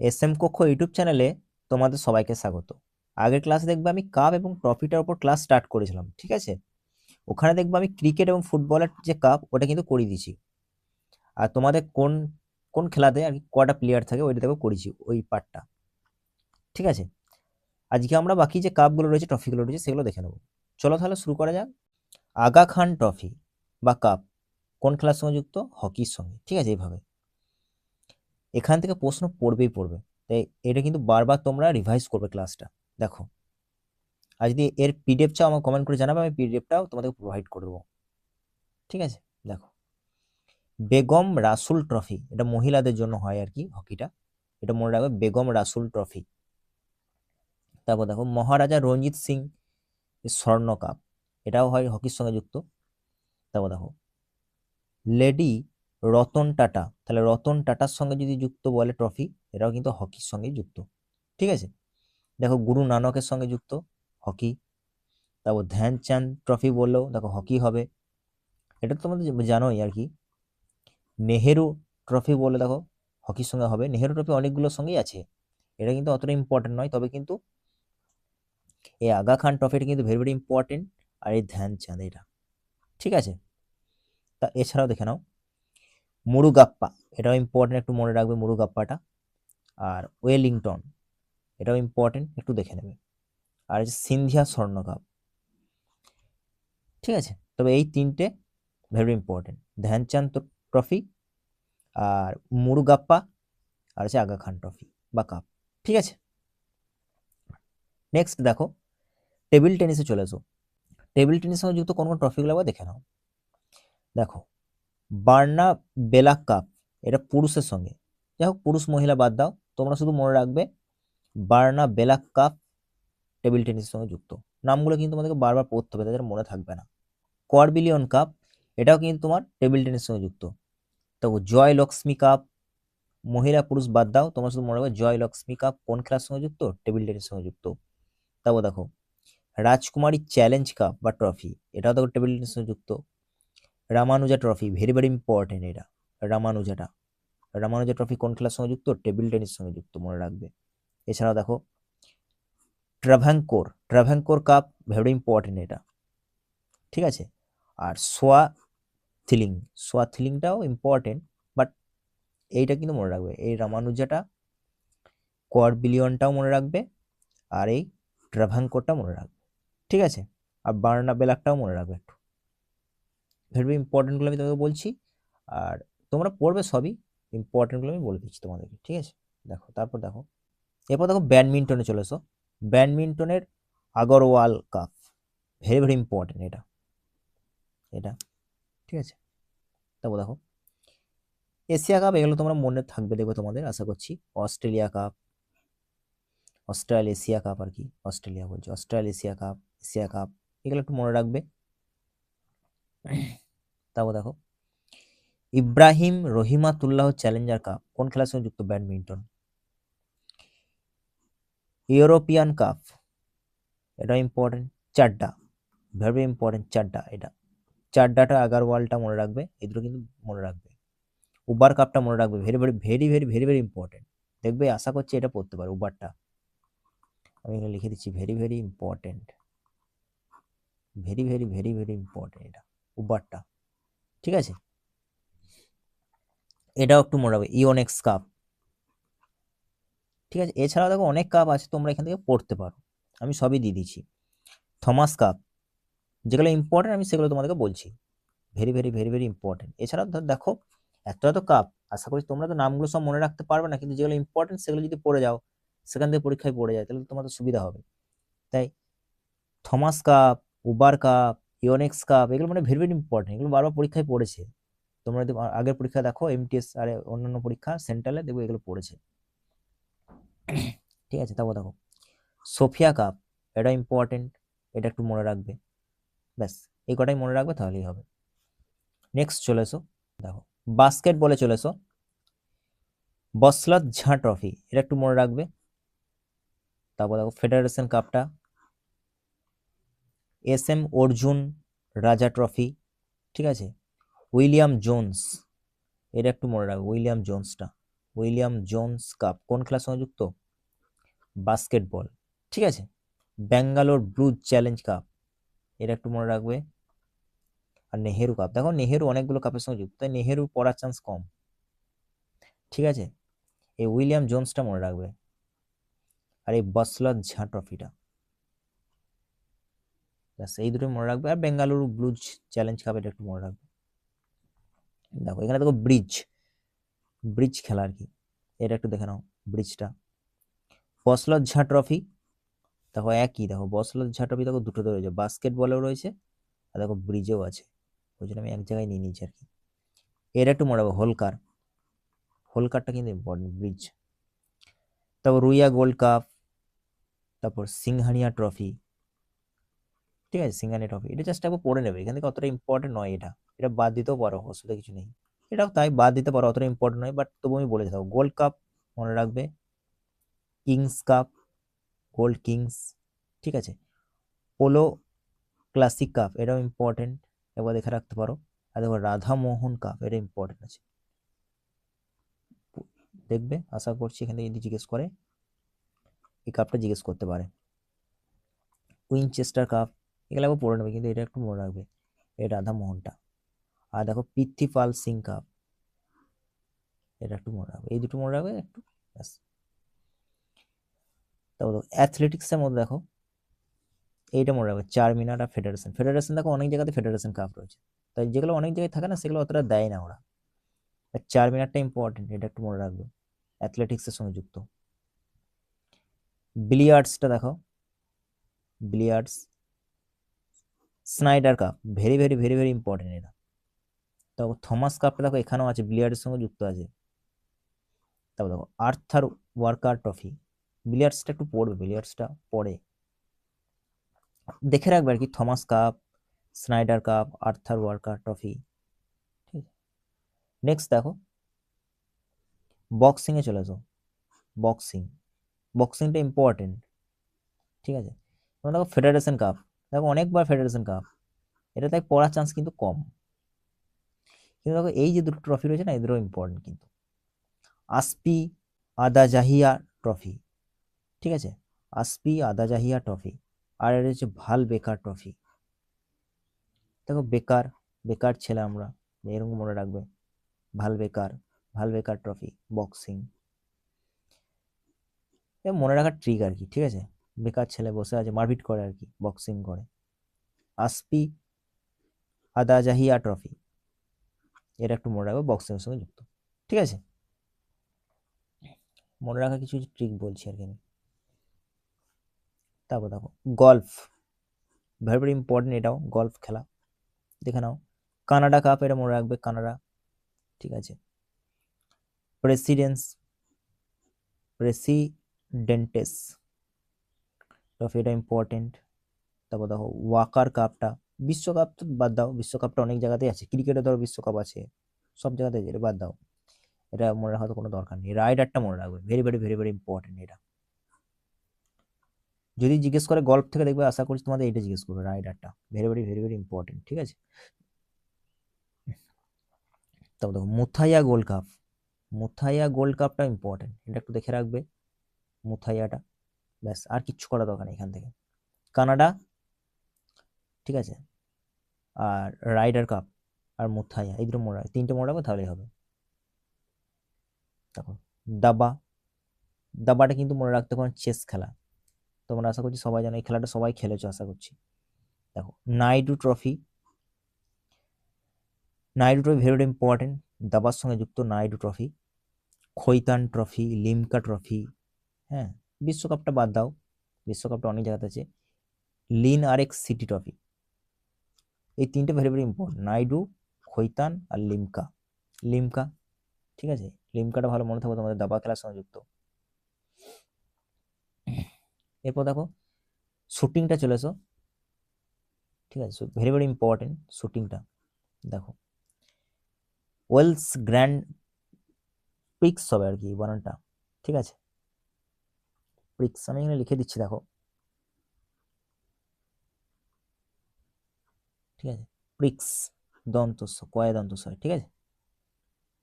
S M কক্ষ YouTube চ্যানেলে তোমাদের সবাইকে স্বাগত। আগের ক্লাসে দেখবে আমি কাপ এবং ট্রফিটার উপর ক্লাস স্টার্ট করেছিলাম, ঠিক আছে? ওখানে দেখবে আমি ক্রিকেট এবং ফুটবলের যে কাপ ওটা কিন্তু করিয়ে দিয়েছি। আর তোমাদের কোন কোন খেলাতে আর কটা প্লেয়ার থাকে, ওইটা দেখো করেছি, ওই পার্টটা ঠিক আছে? আজকে আমরা বাকি যে কাপগুলো রয়েছে ট্রফিগুলো রয়েছে, সেগুলো দেখে নেব। চলো তাহলে শুরু করা যাক। আগা খান ট্রফি বা কাপ কোন খেলার সঙ্গে যুক্ত? হকির সঙ্গে, ঠিক আছে, এইভাবে। এখান থেকে প্রশ্ন পড়বেই পড়বে। তাই এটা কিন্তু বারবার তোমরা রিভাইজ করবে ক্লাসটা দেখো। আর যদি এর পিডিএফ চাও আমাকে কমেন্ট করে জানাবে, আমি পিডিএফটাও তোমাদের প্রোভাইড করে দেবো। ঠিক আছে? দেখো। বেগম রাসুল ট্রফি এটা মহিলাদের জন্য হয় আর কি হকিটা এটা মনে রাখবে, বেগম রাসুল ট্রফি তারপর দেখো, মহারাজা রঞ্জিত সিং স্বর্ণ কাপ এটাও হয় হকির সঙ্গে যুক্ত। তারপর দেখো লেডি রতন টাটা। তাহলে রতন টাটার সঙ্গে যদি যুক্ত বলে ট্রফি এটাও কিন্তু হকির সঙ্গে যুক্ত। ঠিক আছে? দেখো গুরু নানকের সঙ্গে যুক্ত, হকি। তারপর ধ্যানচাঁদ ট্রফি বললেও, দেখো হকি হবে। এটা তোমাদের জানোই আর কি। নেহেরু ট্রফি বলে দেখো হকির সঙ্গে হবে। নেহেরু ট্রফি অনেকগুলোর সঙ্গেই আছে। এটা কিন্তু অতটা ইম্পর্টেন্ট নয়, তবে কিন্তু এই আগা খান ট্রফিটা কিন্তু ভেরি ভেরি ইম্পর্টেন্ট আর এই ধ্যানচাঁদ এটা। ঠিক আছে? তা এছাড়াও দেখে নাও। মুরুগাপ্পা, এটাও ইম্পর্টেন্ট একটু মনে রাখবে মুরুগাপ্পাটা। আর ওয়েলিংটন, এটাও ইম্পর্টেন্ট একটু দেখে নেবে। আর হচ্ছে সিন্ধিয়া স্বর্ণ কাপ ঠিক আছে? তবে এই তিনটে ভেরি ইম্পর্টেন্ট ধ্যানচাঁদ ট্রফি আর মুরুগাপ্পা আর হচ্ছে আগা খান ট্রফি বা কাপ ঠিক আছে? নেক্সট দেখো টেবিল টেনিসে চলে এসো। টেবিল টেনিসের সঙ্গে যুক্ত কোন কোন ট্রফিগুলো আবার দেখে নাও। দেখো বার্না বেলাক কাপ এটা পুরুষের সঙ্গে। যাই হোক, পুরুষ মহিলা বাদ দাও, তোমরা শুধু মনে রাখবে, বার্না বেলাক কাপ টেবিল টেনিসের সঙ্গে যুক্ত। নামগুলো কিন্তু তোমাদেরকে বারবার পড়তে হবে, তাদের মনে থাকবে না। করবিলিয়ন কাপ, এটাও কিন্তু তোমার টেবিল টেনিসের সঙ্গে যুক্ত। তো জয় লক্ষ্মী কাপ, মহিলা পুরুষ বাদ দাও, তোমরা শুধু মনে রাখবে, জয় লক্ষ্মী কাপ কোন খেলার সঙ্গে যুক্ত? টেবিল টেনিসের সঙ্গে যুক্ত। তারপর দেখো, রাজকুমারী চ্যালেঞ্জ কাপ বা ট্রফি, এটাও দেখো টেবিল টেনিসের সঙ্গে যুক্ত। Ramanuja trophy very very important এটা। রামানুজাটা। রামানুজা ট্রফি কোন খেলার সঙ্গে যুক্ত? টেবিল টেনিস সঙ্গে যুক্ত, মনে রাখবে। এছাড়াও দেখো Travancore Travancore cup very important এটা। ঠিক আছে? আর সোয়া থিলিং সোয়া থিলিংটাও ইম্পর্টেন্ট বাট এইটা কিন্তু মনে রাখবে। এই রামানুজাটা কোয়ার বিলিয়নটাও মনে রাখবে, আর এই ট্রাভ্যাঙ্কোরটা মনে রাখবে। ঠিক আছে? আর বার্না বেলাকটাও মনে রাখবে একটু। ভেরি ইম্পর্টেন্টগুলো আমি তোমাকে বলছি, আর তোমরা পড়বে সবই ইম্পর্টেন্টগুলো আমি বলে দিচ্ছি তোমাদেরকে, ঠিক আছে? দেখো, তারপর দেখো, এরপর দেখো ব্যাডমিন্টনে চলে এসো। ব্যাডমিন্টনের Agarwal cup very very important এটা এটা, ঠিক আছে? তারপর দেখো, এশিয়া কাপ এগুলো তোমরা মনে থাকবে দেখবে তোমাদের, আশা করছি। Australia cup Austral Asia cup আর কি, অস্ট্রেলিয়া বলছি, Austral Asia cup Asia cup এগুলো একটু মনে রাখবে। তারপর দেখো। ইব্রাহিম রহিমাতুল্লাহ চ্যালেঞ্জার কাপ কোন খেলার সঙ্গে যুক্ত? ব্যাডমিন্টন। ইউরোপিয়ান কাপ, এটা important Chadha. Very important Chadha এটা। চাড্ডাটা আগারওয়ালটা মনে রাখবে এগুলো কিন্তু মনে রাখবে। উবার কাপটা মনে রাখবে very very very very very very important দেখবে, আশা করছি এটা পড়তে পারে উবারটা। আমি এখানে লিখে দিচ্ছি very very important very very very very important এটা, উবারটা। ঠিক আছে? এটাও একটু মনে রাখবে ইওনেক্স কাপ ঠিক আছে? এছাড়াও দেখো অনেক কাপ আছে, তোমরা এখান থেকে পড়তে পারো। আমি সবই দিয়ে দিচ্ছি থমাস কাপ যেগুলো ইম্পর্টেন্ট আমি সেগুলো তোমাদেরকে বলছি। Very very very very important এছাড়াও ধর দেখো এতটা তো কাপ আশা করি তোমরা তো নামগুলো সব মনে রাখতে পারবে না, কিন্তু যেগুলো ইম্পর্টেন্ট সেগুলো যদি পড়ে যাও, সেখান থেকে পরীক্ষায় পড়ে যায়, তাহলে তোমাদের সুবিধা হবে। তাই Thomas cup Uber cup Yonex cup এগুলো মানে ভেরি ভেরি ইম্পর্টেন্ট এগুলো বারবার পরীক্ষায় পড়েছে। তোমরা যদি আগের পরীক্ষা দেখো এমটিএস আর অন্যান্য পরীক্ষা সেন্ট্রালে দেখব এগুলো পড়েছে। ঠিক আছে, তারপর দেখো। সোফিয়া কাপ এটা ইম্পর্টেন্ট এটা একটু মনে রাখবে। ব্যাস, এই কটাই মনে রাখবে, তাহলেই হবে। নেক্সট চলে এসো, দেখো। বাস্কেট বলে চলে এসো। বসলত ঝাঁ ট্রফি এটা একটু মনে রাখবে। তারপর দেখো ফেডারেশন কাপটা এস এম অর্জুন রাজা ট্রফি, ঠিক আছে? উইলিয়াম জোন্স, এটা একটু মনে রাখবে উইলিয়াম জোন্সটা। উইলিয়াম জোনস কাপ, কোন খেলার সঙ্গে যুক্ত? বাস্কেটবল, ঠিক আছে? ব্যাঙ্গালোর ব্লুজ চ্যালেঞ্জ কাপ, এটা একটু মনে রাখবে। আর নেহেরু কাপ, দেখো নেহেরু অনেকগুলো কাপের সঙ্গে যুক্ত, তাই নেহেরু পড়ার চান্স কম, ঠিক আছে? এই উইলিয়াম জোনসটা মনে রাখবে। আর এই বসলত ঝা ট্রফিটা ব্যাস, এই দুটো মনে রাখবে। আর বেঙ্গালুরু ব্লুজ চ্যালেঞ্জ কাপ এটা একটু মনে রাখবে। দেখো, এখানে দেখো ব্রিজ ব্রিজ খেলা আর কি। এটা একটু দেখে নাও ব্রিজটা বসলত ঝা ট্রফি দেখো একই, দেখো বসলত ঝা ট্রফি দেখো দুটোতে রয়েছে বাস্কেটবলেও রয়েছে আর দেখো ব্রিজেও আছে। ওই জন্য আমি এক জায়গায় নিয়ে নিয়েছি আর কি। এটা একটু মনে রাখব হোলকার হোলকারটা কিন্তু ইম্পর্টেন্ট ব্রিজ তারপর রুইয়া গোল্ড কাপ তারপর সিংহানিয়া ট্রফি ঠিক আছে সিংহানিয়া ট্রফি এটা জাস্ট একবার পড়ে নেবে, এখান থেকে অতটা ইম্পর্টেন্ট নয় এটা। এটা বাদ দিতেও পারো, অসুবিধা কিছু নেই। এটাও তাই, বাদ দিতে পারো, অতটা ইম্পর্টেন্ট নয় বাট তবু আমি বলে থাকব গোল্ড কাপ মনে রাখবে কিংস কাপ গোল্ড কিংস ঠিক আছে? পোলো ক্লাসিক কাপ এটাও ইম্পর্টেন্ট একবার দেখে রাখতে পারো। আর দেখো রাধা মোহন কাপ এটা ইম্পর্টেন্ট আছে। দেখবে, আশা করছি এখানে যদি জিজ্ঞেস করে, এই কাপটা জিজ্ঞেস করতে পারে। উইনচেস্টার কাপ এগুলো একবার পড়ে নেবে, কিন্তু এটা একটু মনে রাখবে এই রাধা মোহনটা। আর দেখো পৃথ্বীপাল সিং কাপ, এটা একটু মনে রাখবে, এই দুটো মনে রাখবে একটু, ব্যাস। তারপর দেখো অ্যাথলেটিক্সের মধ্যে দেখো, এইটা মনে রাখবে চার মিনার আর ফেডারেশন। ফেডারেশন দেখো অনেক জায়গাতে ফেডারেশন কাপ রয়েছে। তাই যেগুলো অনেক জায়গায় থাকে না, সেগুলো অতটা দেয় না ওরা। চার মিনারটা ইম্পর্টেন্ট এটা একটু মনে রাখবে, অ্যাথলেটিক্সের সঙ্গে যুক্ত। বিলিয়ার্ডসটা দেখো, billiards Snider cup very very very very important এটা। তারপর থমাস কাপটা দেখো, এখানেও আছে বিলিয়ার্ডের সঙ্গে যুক্ত আছে। তারপর দেখো আর্থার ওয়ার্কার ট্রফি বিলিয়ার্ডসটা একটু পড়বে বিলিয়ার্ডসটা পড়ে। দেখে রাখবে আর কি Thomas cup Snider cup Arthur Walker trophy ঠিক নেক্সট দেখো বক্সিংয়ে চলে আসো বক্সিং বক্সিংটা ইম্পর্টেন্ট ঠিক আছে? দেখো ফেডারেশন কাপ দেখো অনেকবার ফেডারেশন কাপ এটা তাই পড়ার চান্স কিন্তু কম। কিন্তু দেখো এই যে দুটো ট্রফি রয়েছে না, এদেরও ইম্পর্টেন্ট কিন্তু। আসপি আদা জাহিয়া ট্রফি ঠিক আছে? আসপি আদা জাহিয়া ট্রফি আর এটা হচ্ছে ভালো বেকার ট্রফি দেখো বেকার বেকার ছেলে আমরা, এরকম মনে রাখবে। ভালো বেকার ভালো বেকার ট্রফি বক্সিং মনে রাখার ট্রিক আর কি, ঠিক আছে? বেকার ছেলে বসে আছে, মারপিট করে আর কি বক্সিং করে। আসপি আদা জাহিয়া ট্রফি এটা একটু মনে রাখবে বক্সিংয়ের সঙ্গে যুক্ত। ঠিক আছে? মনে রাখা কিছু ট্রিক বলছি আর কি আমি। তারপর দেখো গল্ফ ভেরি ভেরি ইম্পর্টেন্ট এটাও গল্ফ খেলা। দেখে নাও, কানাডা কাপ এটা মনে রাখবে, কানাডা। ঠিক আছে? প্রেসিডেন্স প্রেসিডেন্টেস ট্রফি এটা ইম্পর্টেন্ট তারপর দেখো, ওয়াকার কাপটা বিশ্বকাপ তো বাদ দাও বিশ্বকাপটা অনেক জায়গাতেই আছে। ক্রিকেটে ধরো বিশ্বকাপ আছে, সব জায়গাতে এটা বাদ দাও। এটা মনে রাখার তো কোনো দরকার নেই। রাইডারটা মনে রাখবে। Very very very very important এটা। যদি জিজ্ঞেস করে গল্ফ থেকে দেখবে, আশা করছি তোমাদের এটা জিজ্ঞেস করবে রাইডারটা very very very very important ঠিক আছে? তারপর দেখো, Muthiah gold cup Muthiah gold কাপটা ইম্পর্টেন্ট এটা একটু দেখে রাখবে, মুথাইয়াটা। ব্যাস, আর কিচ্ছু করা দরকার নেই এখান থেকে। কানাডা, ঠিক আছে? আর রাইডার কাপ আর মুথাইয়া এই দুটো রাখবে তিনটে রাখবে তাহলেই হবে। দেখো, দাবা, দাবাটা কিন্তু মনে রাখতে পারেন চেস খেলা। তোমরা আশা করছি সবাই জানো, এই খেলাটা সবাই খেলেছো, আশা করছি। দেখো Naidu trophy Naidu trophy very important দাবার সঙ্গে যুক্ত Naidu trophy Khaitan trophy Limca trophy হ্যাঁ? বিশ্বকাপটা বাদ দাও। বিশ্বকাপটা অনেক জায়গাতে আছে। লিন আর এক্স সিটি ট্রফি। এই তিনটে very very important Naidu, Khaitan আর লিমকা। লিমকা, ঠিক আছে? লিমকাটা ভালো মনে থাকবে তোমাদের। দাবা খেলার সঙ্গে যুক্ত। এরপর দেখো, শুটিংটা চলে এসো। ঠিক আছে? ভেরি ভেরি ইম্পর্টেন্ট শুটিংটা। দেখো, ওয়েলস গ্র্যান্ড প্রিক্স হবে আর কি বানানটা। ঠিক আছে? প্রিক্স আমি এখানে লিখে দিচ্ছি, দেখো। ঠিক আছে? প্রিক্স দন্তস্ব কয় দন্তস্ব ঠিক আছে?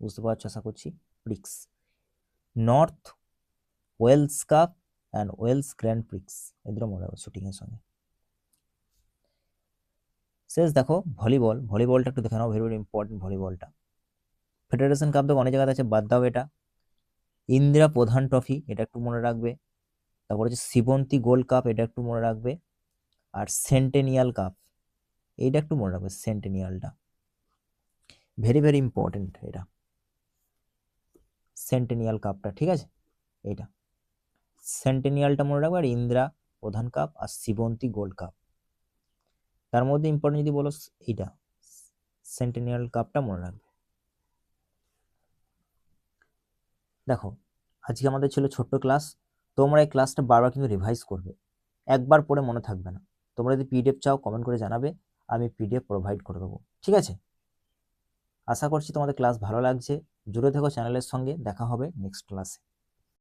বুঝতে পারছ, আশা করছি? Prix north Wales cup and Wales grand prix এদেরও মনে রাখবে শুটিংয়ের সঙ্গে। শেষ, দেখো ভলিবল ভলিবলটা একটু দেখে নাও ভেরি ভেরি ইম্পর্টেন্ট ভলিবলটা ফেডারেশন কাপ দেখো অনেক জায়গাতে আছে, বাদ দাও এটা। ইন্দিরা প্রধান ট্রফি এটা একটু মনে রাখবে। তারপর হচ্ছে শিবন্তী গোল্ড কাপ এটা একটু মনে রাখবে। আর সেন্টেনিয়াল কাপ এইটা একটু মনে রাখবে সেন্টেনিয়ালটা ভেরি ভেরি ইম্পর্টেন্ট এটা। সেন্টেনিয়াল কাপটা ঠিক আছে? এইটা। সেন্টেনিয়ালটা মনে রাখবে আর ইন্দিরা প্রধান কাপ আর শিবন্তী গোল্ড কাপ তার মধ্যে ইম্পর্টেন্ট যদি বলো, এইটা। সেন্টেনিয়াল কাপটা মনে রাখবে। দেখো, আজকে আমাদের ছিল ছোট্ট ক্লাস তোমরা এই ক্লাসটা বারবার কিন্তু রিভাইজ করবে। একবার পড়ে মনে থাকবে না। তোমরা যদি পিডিএফ চাও কমেন্ট করে জানাবে, আমি পিডিএফ প্রোভাইড করে দেবো। ঠিক আছে? আশা করছি তোমাদের ক্লাস ভালো লাগছে। জুড়ে থেকো চ্যানেলের সঙ্গে। দেখা হবে নেক্সট ক্লাসে